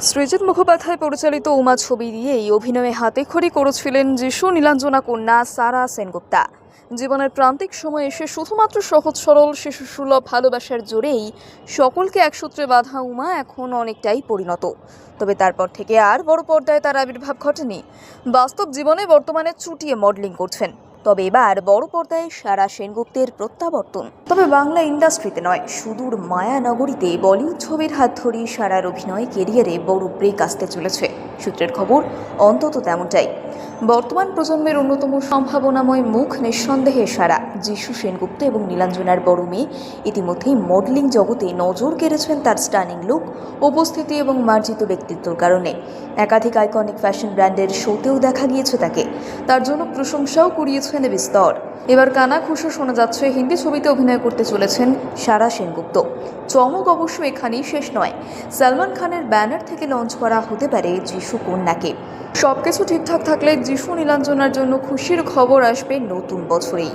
সৃজিত মুখোপাধ্যায় পরিচালিত উমা ছবি দিয়েই অভিনয়ে হাতেখড়ি করেছিলেন যিশু, নীলাঞ্জনা কন্যা সারা সেনগুপ্তা। জীবনের প্রান্তিক সময় এসে শুধুমাত্র সহজ সরল শিশু সুলভ ভালোবাসার জোরেই সকলকে একসূত্রে বাঁধা উমা এখন অনেকটাই পরিণত। তবে তারপর থেকে আর বড় পর্দায় তার আবির্ভাব ঘটেনি। বাস্তব জীবনে বর্তমানে চুটিয়ে মডেলিং করছেন। তবে এবার বড় পর্দায় সারা সেনগুপ্তের প্রত্যাবর্তন। তবে বাংলা ইন্ডাস্ট্রিতে নয়, সুদূর মায়ানগরীতে বলিউড ছবির হাত ধরেই সারার অভিনয় কেরিয়ারে বড় ব্রেক আসতে চলেছে। সূত্রের খবর, অন্তত তেমনটাই। বর্তমান প্রজন্মের অন্যতম সম্ভাবনাময় মুখ নিঃসন্দেহে সারা, যিশু সেনগুপ্ত এবং নীলাঞ্জনার বড় মেয়ে। ইতিমধ্যেই মডেলিং জগতে নজর কেড়েছেন তার স্টানিং লুক, উপস্থিতি এবং মার্জিত ব্যক্তিত্বর কারণে। একাধিক আইকনিক ফ্যাশন ব্র্যান্ডের শোতেও দেখা গিয়েছে তাকে। তার জন্য প্রশংসাও কুড়িয়েছেন বিস্তর। এবার কানা খুশো শোনা যাচ্ছে, হিন্দি ছবিতে অভিনয় করতে চলেছেন সারা সেনগুপ্ত। চমক অবশ্য এখানেই শেষ নয়। সালমান খানের ব্যানার থেকে লঞ্চ করা হতে পারে যিশু। কন্যাকে। সবকিছু ঠিকঠাক থাকলে যিশু নীলাঞ্জনার জন্য খুশির খবর আসবে নতুন বছরেই।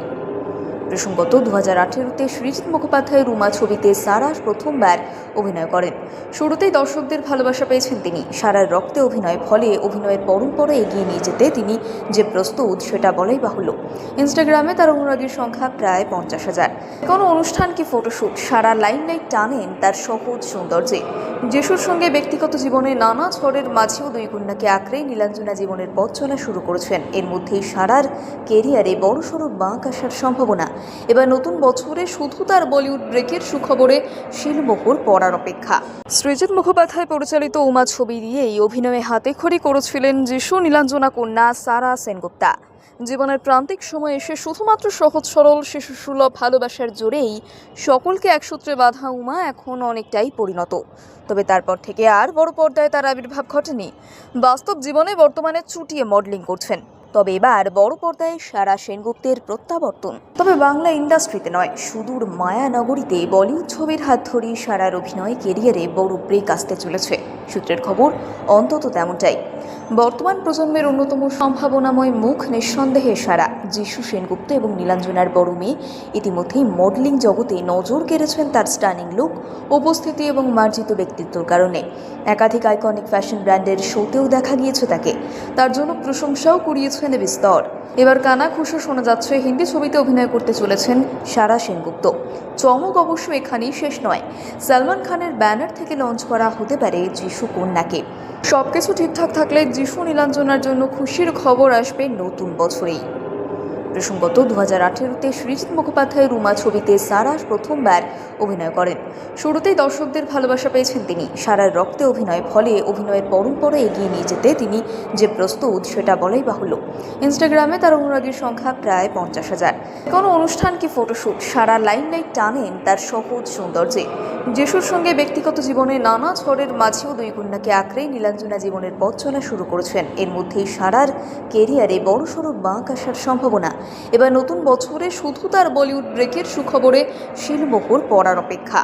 প্রসঙ্গত দু হাজার আঠেরোতে সৃজিত মুখোপাধ্যায়ের রুমা ছবিতে সারা প্রথমবার অভিনয় করেন। শুরুতেই দর্শকদের ভালোবাসা পেয়েছেন তিনি। সারার রক্তে অভিনয় ফলে অভিনয়ের পরম্পরা এগিয়ে নিয়ে যেতে তিনি যে প্রস্তুত, সেটা বলাই বাহুল্য। ইনস্টাগ্রামে তার অনুরাগীর সংখ্যা প্রায় পঞ্চাশ হাজার। কোনো অনুষ্ঠান কি ফটোশ্যুট সারা লাইন লাইট টানেন তার সহজ সৌন্দর্যে। যিশুর সঙ্গে ব্যক্তিগত জীবনে নানা ঝড়ের মাঝেও দুই কন্যাকে আঁকড়েই নীলাঞ্জনা জীবনের পথ চলা শুরু করেছেন। এর মধ্যেই সারার কেরিয়ারে বড়সড় বাঁক আসার সম্ভাবনা এবার নতুন বছরে শুধু তার বলিউড ব্রেকের সুখবরে শিলমোহর পড়ার অপেক্ষা। সৃজিত মুখোপাধ্যায় পরিচালিত উমা ছবি দিয়েই অভিনয়ে হাতেখড়ি করেছিলেন যিশু, নীলাঞ্জনা কন্যা, সারা সেনগুপ্তা। জীবনের প্রান্তিক সময় এসে শুধুমাত্র সহজ সরল, শিশু সুলভ ভালোবাসার জোরেই সকলকে একসূত্রে বাঁধা উমা এখন অনেকটাই পরিণত। তবে তারপর থেকে আর বড় পর্দায় তার আবির্ভাব ঘটেনি। বাস্তব জীবনে বর্তমানে চুটিয়ে মডেলিং করছেন। তবে এবার বড় পর্দায় সারা সেনগুপ্তের প্রত্যাবর্তন। তবে বাংলা ইন্ডাস্ট্রিতে নয়, সুদূর মায়ানগরীতে বলিউড ছবির হাত ধরেই সারার অভিনয় কেরিয়ারে বড় ব্রেক আসতে চলেছে। সূত্রের খবর, অন্তত তেমনটাই। বর্তমান প্রজন্মের অন্যতম সম্ভাবনাময় মুখ নিঃসন্দেহে সারা, যিশু সেনগুপ্ত এবং নীলাঞ্জনার বড় মেয়ে। ইতিমধ্যেই মডেলিং জগতে নজর কেড়েছেন তার স্টানিং লুক, উপস্থিতি এবং মার্জিত ব্যক্তিত্বর কারণে। একাধিক আইকনিক ফ্যাশন ব্র্যান্ডের শোতেও দেখা গিয়েছে তাকে। তার জন্য প্রশংসাও কুড়িয়েছেন বিস্তর। এবার কানা খুশো শোনা যাচ্ছে, হিন্দি ছবিতে অভিনয় করতে চলেছেন সারা সেনগুপ্ত। চমক অবশ্য এখানেই শেষ নয়। সালমান খানের ব্যানার থেকে লঞ্চ করা হতে পারে যিশু কন্যাকে। সবকিছু ঠিকঠাক থাকলে যিশু নীলাঞ্জনার জন্য খুশির খবর আসবে নতুন বছরেই। প্রসঙ্গত দু হাজার আঠেরোতে সৃজিত মুখোপাধ্যায়ের রুমা ছবিতে সারা প্রথমবার অভিনয় করেন। শুরুতেই দর্শকদের ভালোবাসা পেয়েছেন তিনি। সারার রক্তে অভিনয় ফলে অভিনয়ের পরম্পরা এগিয়ে নিয়ে যেতে তিনি যে প্রস্তুত, সেটা বলাই বাহুল্য। ইনস্টাগ্রামে তার অনুরাগীর সংখ্যা প্রায় পঞ্চাশ হাজার। কোনো অনুষ্ঠান কি ফটোশ্যুট সারা লাইন লাইট টানেন তার সহজ সৌন্দর্যে। যিশুর সঙ্গে ব্যক্তিগত জীবনে নানা ঝড়ের মাঝেও দুই কন্যাকে আঁকড়েই নীলাঞ্জনা জীবনের পথ চলা শুরু করেছেন। এর মধ্যেই সারার কেরিয়ারে বড়সড় বাঁক আসার সম্ভাবনা এবার নতুন বছরে শুধু তার বলিউড ব্রেকের সুখবরে শিলমোহর পড়ার অপেক্ষা।